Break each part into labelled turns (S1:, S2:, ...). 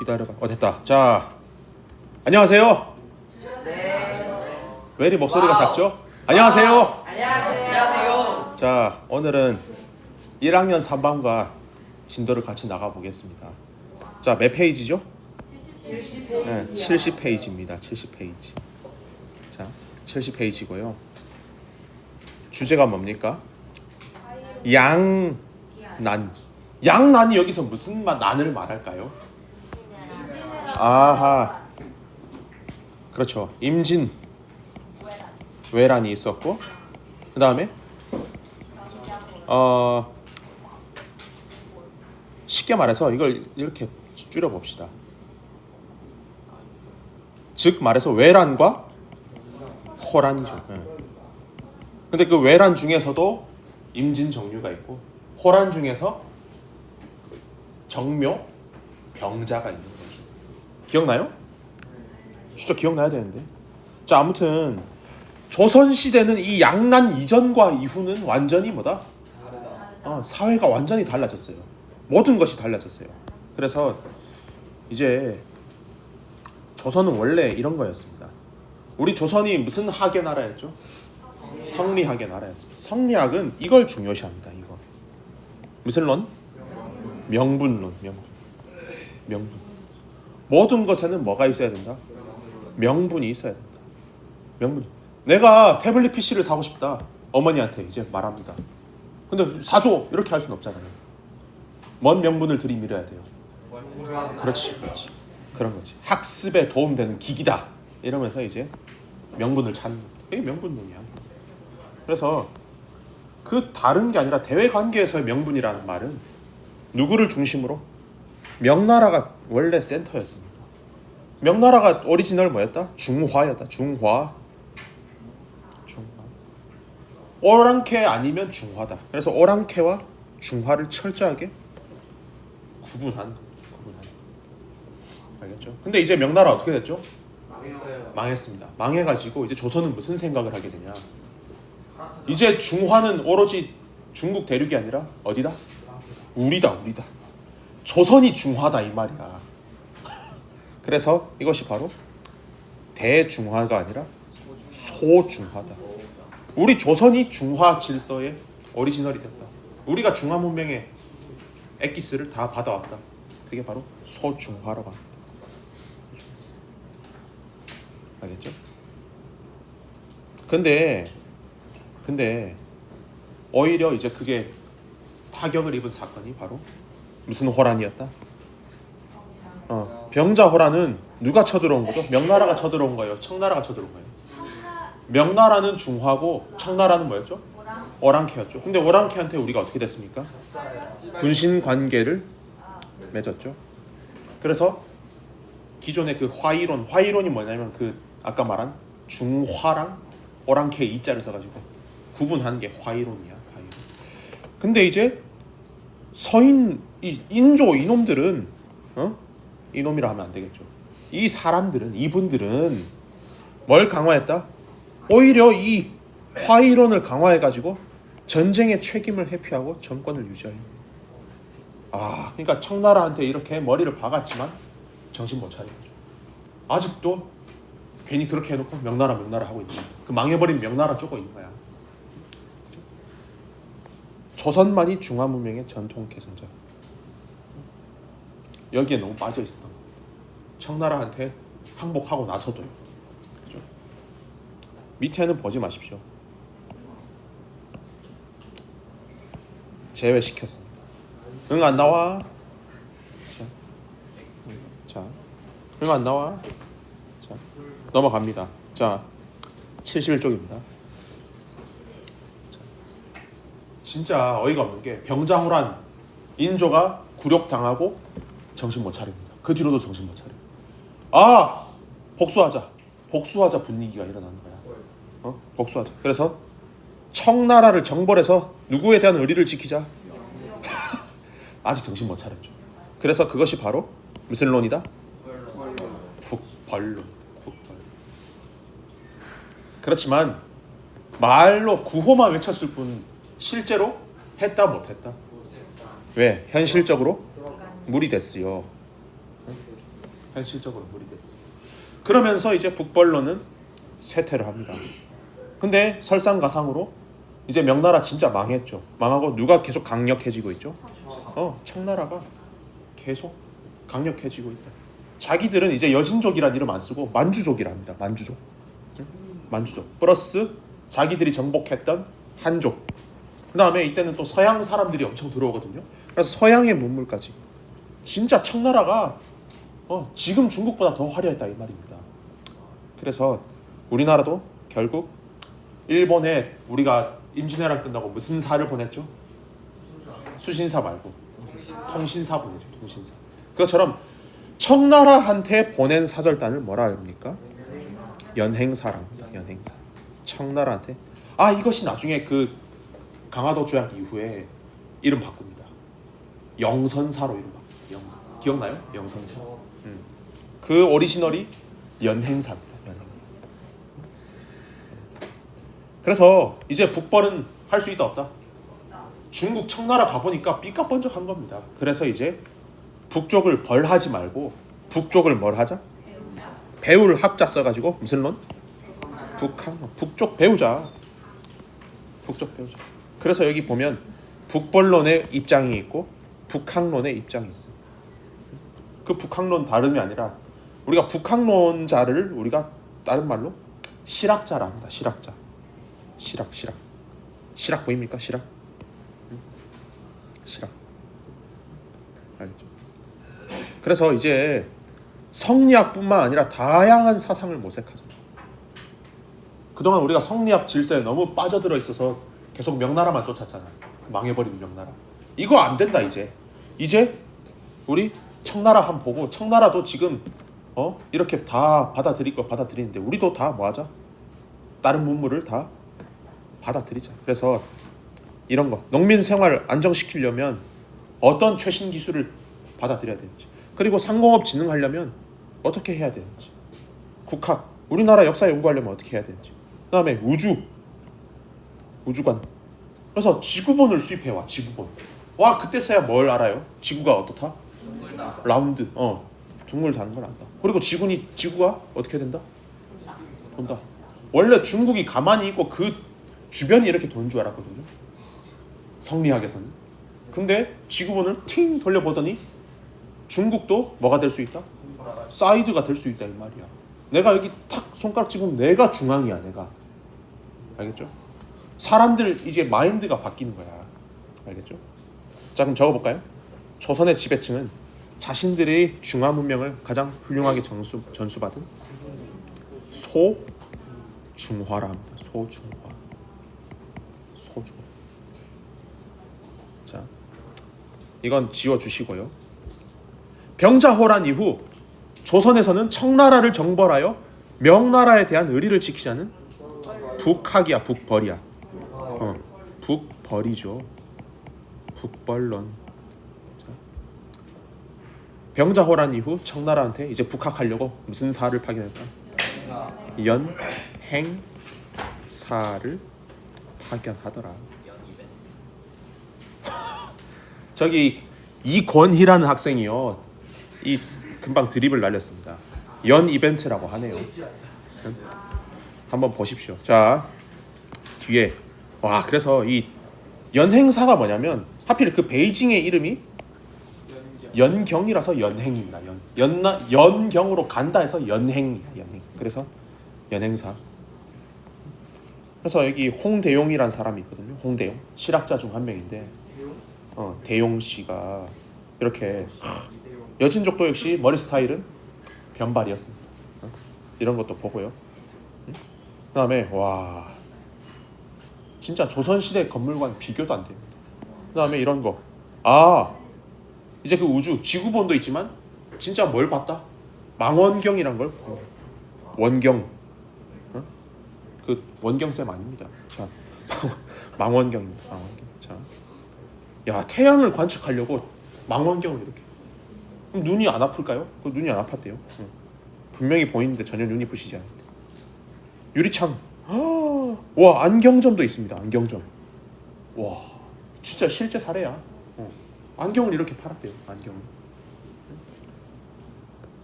S1: 기다려봐. 어 됐다. 자 안녕하세요. 왜 이리 목소리가
S2: 와우.
S1: 작죠? 안녕하세요.
S2: 안녕하세요.
S1: 자 오늘은 1학년 3반과 진도를 같이 나가 보겠습니다. 자 몇 페이지죠? 네, 70페이지입니다. 70페이지. 자 70페이지고요. 주제가 뭡니까? 양난. 양난이 여기서 무슨 마- 난을 말할까요? 아하. 그렇죠. 임진 외란이 있었고 그 다음에 어 쉽게 말해서 이걸 이렇게 줄여 봅시다. 즉 말해서 외란과 호란이죠. 예. 근데 그 외란 중에서도 임진 정류가 있고 호란 중에서 정묘 병자가 있는. 기억나요? 진짜 기억나야 되는데. 자 아무튼 조선 시대는 이 양난 이전과 이후는 완전히 뭐다? 어, 사회가 완전히 달라졌어요. 모든 것이 달라졌어요. 그래서 이제 조선은 원래 이런 거였습니다. 우리 조선이 무슨 학의 나라였죠? 성리학의 나라였습니다. 성리학은 이걸 중요시합니다. 이거 무슨 론? 명분론, 명분, 명분. 모든 것에는 뭐가 있어야 된다? 명분이 있어야 된다. 명분. 내가 태블릿 PC를 사고 싶다. 어머니한테 이제 말합니다. 근데 사줘 이렇게 할 수는 없잖아요. 뭔 명분을 들이밀어야 돼요. 그렇지, 그렇지. 그런 거지. 학습에 도움되는 기기다. 이러면서 이제 명분을 찾는. 이게 명분론이야. 그래서 그 다른 게 아니라 대외 관계에서의 명분이라는 말은 누구를 중심으로 명나라가 원래 센터였습니다. 명나라가 오리지널 뭐였다? 중화였다. 중화. 중화. 오랑캐 아니면 중화다. 그래서 오랑캐와 중화를 철저하게 구분한. 구분한. 알겠죠? 근데 이제 명나라 어떻게 됐죠?
S3: 망했어요.
S1: 망했습니다. 망해가지고 이제 조선은 무슨 생각을 하게 되냐? 이제 중화는 오로지 중국 대륙이 아니라 어디다? 우리다, 우리다. 조선이 중화다 이 말이야. 그래서 이것이 바로 대중화가 아니라 소중화다. 우리 조선이 중화 질서의 오리지널이 됐다. 우리가 중화 문명의 엑기스를 다 받아왔다. 그게 바로 소중화라고 합니다. 알겠죠? 근데 근데 오히려 이제 그게 타격을 입은 사건이 바로 무슨 호란이었다? 어, 병자 호란은 누가 쳐들어온 거죠? 명나라가 쳐들어온 거예요. 청나라가 쳐들어온 거예요. 명나라는 중화고 청나라는 뭐였죠? 오랑캐였죠. 근데 오랑캐한테 우리가 어떻게 됐습니까? 군신 관계를 맺었죠. 그래서 기존의 그 화이론, 화이론이 뭐냐면 그 아까 말한 중화랑 오랑캐 이자를 써가지고 구분한 게 화이론이야. 화이론. 근데 이제 서인 이 인조 이놈들은 어 이놈이라 하면 안 되겠죠. 이 사람들은 이분들은 뭘 강화했다? 오히려 이 화이론을 강화해 가지고 전쟁의 책임을 회피하고 정권을 유지하려. 아, 그러니까 청나라한테 이렇게 머리를 박았지만 정신 못 차리죠. 아직도 괜히 그렇게 해놓고 명나라 명나라 하고 있는. 그 망해버린 명나라 쪼고 있는 거야. 조선만이 중화 문명의 전통 계승자. 여기에 너무 빠져 있었던 겁니다. 청나라한테 항복하고 나서도요. 그죠? 밑에는 보지 마십시오. 제외시켰습니다. 응 안 나와. 자, 자, 응안 나와. 자, 넘어갑니다. 자, 71쪽입니다. 진짜 어이가 없는 게 병자호란 인조가 굴욕당하고 정신 못 차립니다. 그 뒤로도 정신 못 차려. 아 복수하자, 복수하자 분위기가 일어나는 거야. 어? 복수하자. 그래서 청나라를 정벌해서 누구에 대한 의리를 지키자. 아직 정신 못 차렸죠. 그래서 그것이 바로 무슨 론이다? 북벌론. 북벌. 그렇지만 말로 구호만 외쳤을 뿐 실제로 했다 못했다. 왜? 현실적으로 무리 됐어요. 현실적으로 무리됐어. 그러면서 이제 북벌로는 쇠퇴를 합니다. 근데 설상가상으로 이제 명나라 진짜 망했죠. 망하고 누가 계속 강력해지고 있죠? 어, 청나라가 계속 강력해지고 있다. 자기들은 이제 여진족이란 이름 안 쓰고 만주족이랍니다. 만주족. 응? 만주족. 플러스 자기들이 정복했던 한족. 그 다음에 이때는 또 서양 사람들이 엄청 들어오거든요. 그래서 서양의 문물까지. 진짜 청나라가 어, 지금 중국보다 더 화려했다 이 말입니다. 그래서 우리나라도 결국 일본에 우리가 임진왜란 끝나고 무슨 사를 보냈죠? 수신사 말고 통신사 보내죠. 통신사. 그것처럼 청나라한테 보낸 사절단을 뭐라 합니까? 연행사랍니다. 연행사. 청나라한테 아 이것이 나중에 그 강화도 조약 이후에 이름 바꿉니다. 영선사로 이름. 영 기억나요? 영선사. 음. 그 오리지널이 연행사입니다. 연행사. 그래서 이제 북벌은 할 수 있다 없다. 중국 청나라 가보니까 삐까번쩍한 겁니다. 그래서 이제 북쪽을 벌하지 말고 북쪽을 뭘 하자? 배울 학자 써가지고 무슨 론? 북학 북쪽 배우자. 북쪽 배우자. 그래서 여기 보면 북벌론의 입장이 있고 북학론의 입장이 있어요. 그 북학론 다름이 아니라 우리가 북학론자를 우리가 다른 말로 실학자라 합니다. 실학자. 실학 실학. 실학 보입니까? 실학. 응? 실학. 알겠죠? 그래서 이제 성리학뿐만 아니라 다양한 사상을 모색하잖아. 그동안 우리가 성리학 질서에 너무 빠져들어 있어서 계속 명나라만 쫓았잖아. 망해버린 명나라. 이거 안 된다 이제. 이제 우리 청나라 한 보고 청나라도 지금 어? 이렇게 다 받아들일 거 받아들이는데 우리도 다 뭐하자? 다른 문물을 다 받아들이자. 그래서 이런 거 농민 생활 안정시키려면 어떤 최신 기술을 받아들여야 되는지 그리고 상공업 진흥하려면 어떻게 해야 되는지 국학 우리나라 역사 연구하려면 어떻게 해야 되는지 그다음에 우주 우주관. 그래서 지구본을 수입해 와 지구본. 와 그때서야 뭘 알아요? 지구가 어떻다 라운드 어 둥글 다는 걸 안다 그리고 지구니 지구가 어떻게 된다 돈다 원래 중국이 가만히 있고 그 주변이 이렇게 도는 줄 알았거든요 성리학에서는 근데 지구본을 팅 돌려보더니 중국도 뭐가 될 수 있다? 사이드가 될 수 있다 이 말이야. 내가 여기 탁 손가락 찍으면 내가 중앙이야 내가. 알겠죠? 사람들 이제 마인드가 바뀌는 거야. 알겠죠? 자 그럼 적어볼까요? 조선의 지배층은 자신들의 중화 문명을 가장 훌륭하게 전수, 전수받은 소중화라 합니다. 소중화. 소중화. 자, 이건 지워주시고요. 병자호란 이후 조선에서는 청나라를 정벌하여 명나라에 대한 의리를 지키자는 북학이야 북벌이야. 어, 북벌이죠. 북벌론. 자, 병자호란 이후 청나라한테 이제 북학하려고 무슨 사를 파견했다? 연행사를 파견하더라. 저기 이권희라는 학생이요. 이 금방 드립을 날렸습니다. 연 이벤트라고 하네요. 한번 보십시오. 자 뒤에 와 그래서 이 연행사가 뭐냐면 하필 그 베이징의 이름이 연경이라서 연행입니다. 연 연나 연경으로 간다 해서 연행이야 연행. 그래서 연행사. 그래서 여기 홍대용이라는 사람이 있거든요. 홍대용 실학자 중 한 명인데 어, 대용 씨가 이렇게 하, 여친족도 역시 머리 스타일은 변발이었습니다. 어? 이런 것도 보고요. 응? 그 다음에 와 진짜 조선 시대 건물과는 비교도 안 됩니다. 그 다음에 이런 거. 아 이제 그 우주 지구본도 있지만 진짜 뭘 봤다? 망원경이란 걸 어, 원경 어? 그 원경 쌤 아닙니다. 자 망원경입니다. 망원경. 자. 야 태양을 관측하려고 망원경을 이렇게 눈이 안 아플까요? 그 눈이 안 아팠대요. 응. 분명히 보이는데 전혀 눈이 부시지 않는데 유리창 아, 와 안경점도 있습니다. 안경점 와 진짜 실제 사례야. 어. 안경을 이렇게 팔았대요. 안경을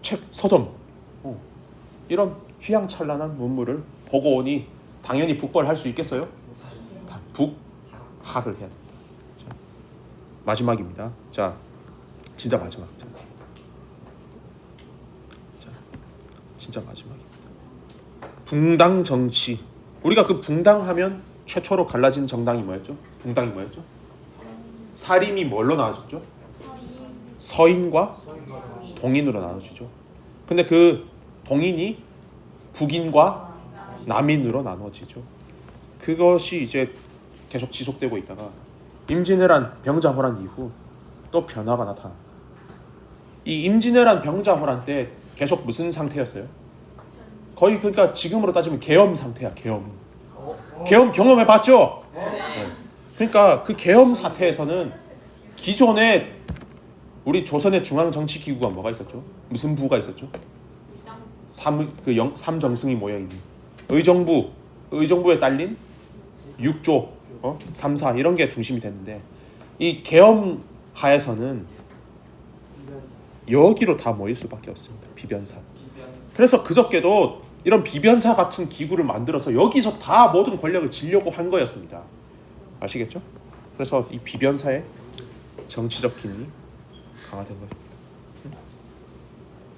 S1: 책 서점 어. 이런 휘황찬란한 문물을 보고 오니 당연히 북벌할 수 있겠어요? 다 북하를 해야 됩니다. 자, 마지막입니다. 자, 진짜 마지막. 자, 자, 진짜 마지막입니다. 붕당 정치. 우리가 그 붕당하면 최초로 갈라진 정당이 뭐였죠? 붕당이 뭐였죠? 사림이 뭘로 나눠졌죠? 서인과 동인으로 나눠지죠. 근데 그 동인이 북인과 남인으로 나눠지죠. 그것이 이제 계속 지속되고 있다가 임진왜란 병자호란 이후 또 변화가 나타나. 이 임진왜란 병자호란 때 계속 무슨 상태였어요? 거의 그러니까 지금으로 따지면 계엄 상태야. 계엄. 계엄 경험해 봤죠? 네. 그러니까 그 계엄 사태에서는 기존에 우리 조선의 중앙 정치 기구가 뭐가 있었죠? 무슨 부가 있었죠? 삼그 영 삼정승이 모여 있는 의정부 의정부에 딸린 육조 어? 삼사 이런 게 중심이 됐는데 이 계엄 하에서는 여기로 다 모일 수밖에 없습니다. 비변사. 그래서 그저께도 이런 비변사 같은 기구를 만들어서 여기서 다 모든 권력을 지려고 한 거였습니다. 아시겠죠? 그래서 이 비변사의 정치적 기능이 강화된 거죠.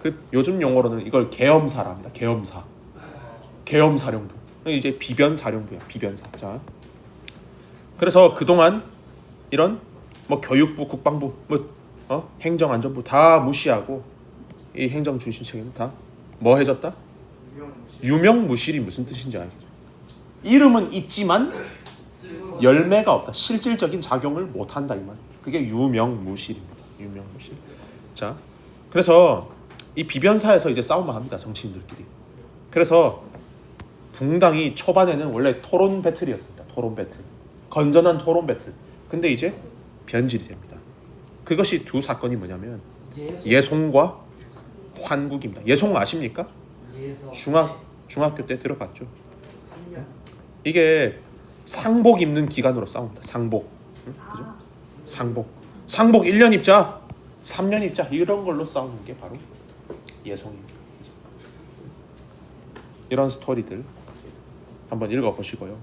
S1: 그 요즘 용어로는 이걸 계엄사랍니다. 계엄사. 계엄사령부. 이제 비변사령부야. 비변사. 자. 그래서 그동안 이런 뭐 교육부, 국방부, 뭐 어? 행정안전부 다 무시하고 이 행정 중심 책임은 다뭐 해졌다? 유명무실이 무슨 뜻인지 알겠죠? 이름은 있지만 열매가 없다. 실질적인 작용을 못 한다 이 말. 그게 유명무실입니다. 유명무실. 자. 그래서 이 비변사에서 이제 싸움을 합니다. 정치인들끼리. 그래서 붕당이 초반에는 원래 토론 배틀이었습니다. 토론 배틀. 건전한 토론 배틀. 근데 이제 변질이 됩니다. 그것이 두 사건이 뭐냐면 예송과 환국입니다. 예송 아십니까? 중학 중학교 때 들어봤죠. 이게 상복 입는 기간으로 싸웁니다. 상복. 응? 그죠? 상복. 상복 1년 입자. 3년 입자. 이런 걸로 싸우는 게 바로 예송입니다. 이런 스토리들 한번 읽어 보시고요.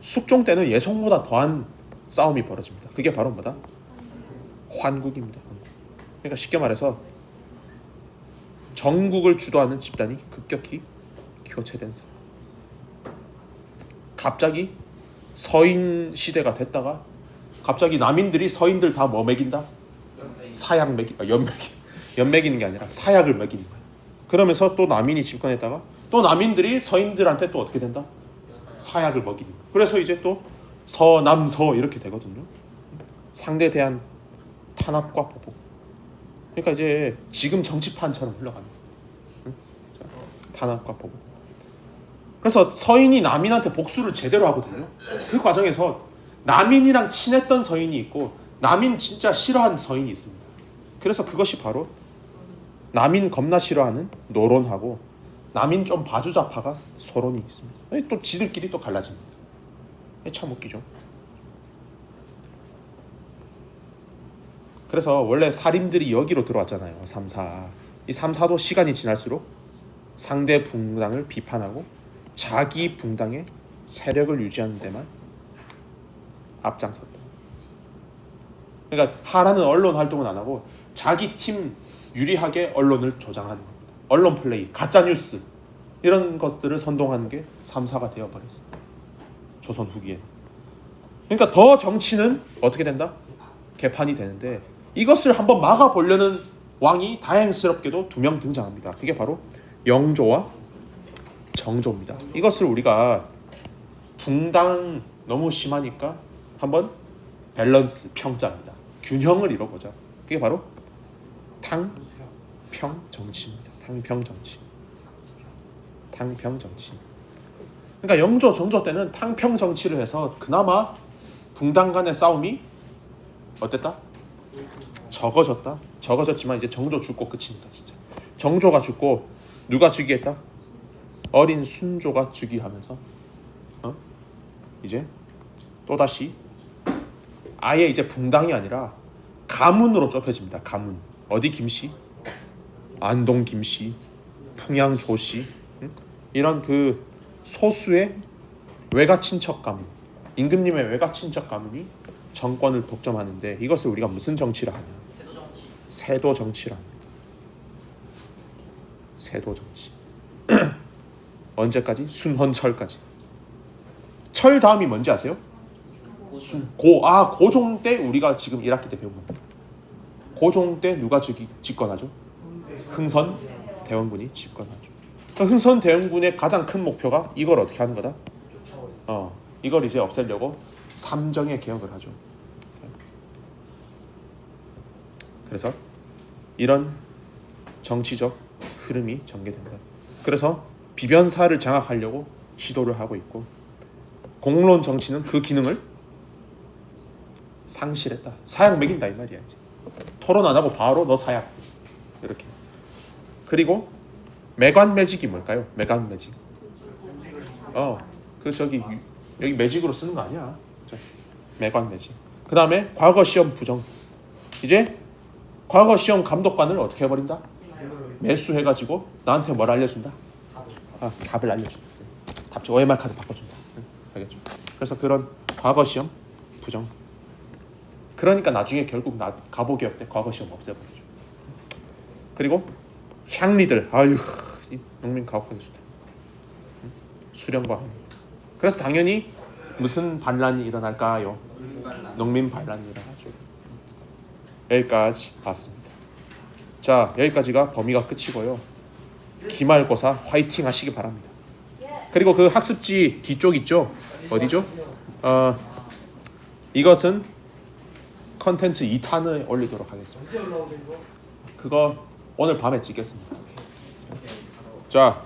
S1: 숙종 때는 예송보다 더한 싸움이 벌어집니다. 그게 바로 뭐다? 환국입니다. 그러니까 쉽게 말해서 전국을 주도하는 집단이 급격히 교체된 상황. 갑자기 서인 시대가 됐다가 갑자기 남인들이 서인들 다 뭐 먹인다? 사약 먹이, 아, 연 먹이, 연 먹이는 게 아니라 사약을 먹이는 거야. 그러면서 또 남인이 집권했다가 또 남인들이 서인들한테 또 어떻게 된다? 사약을 먹이는 거야. 그래서 이제 또 서남서 이렇게 되거든요. 상대에 대한 탄압과 보복. 그러니까 이제 지금 정치판처럼 흘러가는 거예요. 응? 자, 탄압과 보복. 그래서 서인이 남인한테 복수를 제대로 하거든요. 그 과정에서 남인이랑 친했던 서인이 있고 남인 진짜 싫어하는 서인이 있습니다. 그래서 그것이 바로 남인 겁나 싫어하는 노론하고 남인 좀 봐주자파가 서론이 있습니다. 또 지들끼리 또 갈라집니다. 참 웃기죠. 그래서 원래 살인들이 여기로 들어왔잖아요. 3, 4. 이 3, 4도 시간이 지날수록 상대 붕당을 비판하고 자기 붕당의 세력을 유지하는 데만 앞장섰다. 그러니까 하라는 언론 활동은 안 하고 자기 팀 유리하게 언론을 조장하는 겁니다. 언론 플레이, 가짜 뉴스 이런 것들을 선동하는 게 3, 4가 되어 버렸습니다. 조선 후기에. 그러니까 더 정치는 어떻게 된다? 개판이 되는데 이것을 한번 막아 보려는 왕이 다행스럽게도 두 명 등장합니다. 그게 바로 영조와 정조입니다. 이것을 우리가 붕당 너무 심하니까 한번 밸런스 평자입니다. 균형을 이뤄보자. 그게 바로 탕평 정치입니다. 탕평 정치. 탕평 정치. 그러니까 영조 정조 때는 탕평 정치를 해서 그나마 붕당 간의 싸움이 어땠다? 적어졌다. 적어졌지만 이제 정조 죽고 끝입니다. 진짜. 정조가 죽고 누가 즉위했다? 어린 순조가 즉위하면서 어? 이제 또 다시 아예 이제 붕당이 아니라 가문으로 좁혀집니다. 가문. 어디 김씨? 안동 김씨, 풍양 조씨 응? 이런 그 소수의 외가 친척 가문, 임금님의 외가 친척 가문이 정권을 독점하는데 이것을 우리가 무슨 정치라 하냐?
S2: 세도 정치.
S1: 세도 정치라 합니다. 세도 정치. 언제까지? 순헌철까지. 철 다음이 뭔지 아세요?
S2: 고수.
S1: 고, 아 고종 때 우리가 지금 1학기 때 배운 겁니다. 고종 때 누가 집, 집권하죠? 흥선 대원군이 집권하죠. 그 흥선 대원군의 가장 큰 목표가 이걸 어떻게 하는 거다? 어, 이걸 이제 없애려고 삼정의 개혁을 하죠. 그래서 이런 정치적 흐름이 전개된다. 그래서 비변사를 장악하려고 시도를 하고 있고 공론 정치는 그 기능을 상실했다. 사약 매긴다 이 말이야 이제. 토론 안 하고 바로 너 사약 이렇게. 그리고 매관 매직이 뭘까요? 매관 매직. 어, 그 저기 유- 여기 매직으로 쓰는 거 아니야? 저, 매관 매직. 그 다음에 과거 시험 부정. 이제 과거 시험 감독관을 어떻게 해버린다? 매수해가지고 나한테 뭘 알려준다? 아, 답을 알려준다. 답 OMR 카드 바꿔준다. 응? 알겠죠? 그래서 그런 과거 시험 부정. 그러니까 나중에 결국 나 가보 개혁 때 과거 시험 없애버리죠. 그리고 향리들 아유 이 농민 가혹하게 좋다. 응? 수령과. 그래서 당연히 무슨 반란이 일어날까요? 농민 반란이 일어나죠. 여기까지 봤습니다. 자 여기까지가 범위가 끝이고요. 기말고사 화이팅 하시기 바랍니다. 그리고 그 학습지 뒤쪽 있죠? 어디죠? 어 이것은 컨텐츠 2탄을 올리도록 하겠습니다. 그거 오늘 밤에 찍겠습니다. 자